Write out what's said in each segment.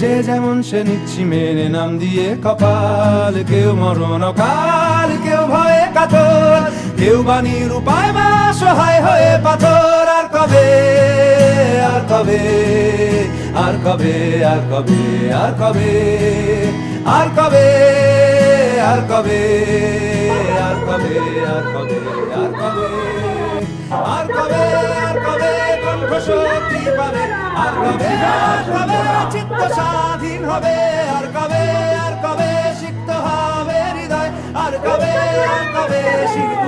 যে যেমন সে নিচ্ছি মেনে নাম দিয়ে কপাল, কেউ মরণ কাল কেউ ভয়ে কাতর, কেউ বাণীর উপায় বা সহায় হয়ে পাথর। আর কবে আর কবে আর কবে আর কবে আর কবে আর কবে আর কবে আর কবে আর কবে। শক্তি পাবে। আর কবে? আর কবে? চিত্ত স্বাধীন হবে। আর কবে? আর কবে সিক্ত হবে হৃদয়? আর কবে? আর কবে শির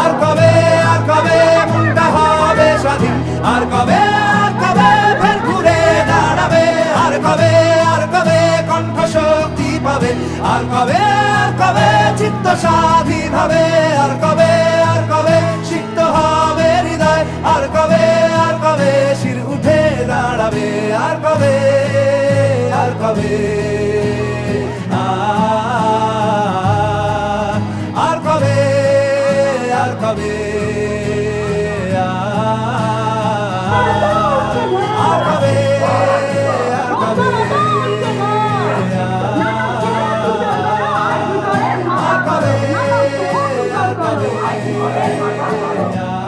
আর কবে আর কবে মনটা হবে স্বাধীন? আর কবে আর কবে ফের ঘুরে দাঁড়াবে? আর কবে আর কবে কণ্ঠ শক্তি পাবে? আর কবে আর কবে চিত্ত স্বাধীন হবে? Yeah.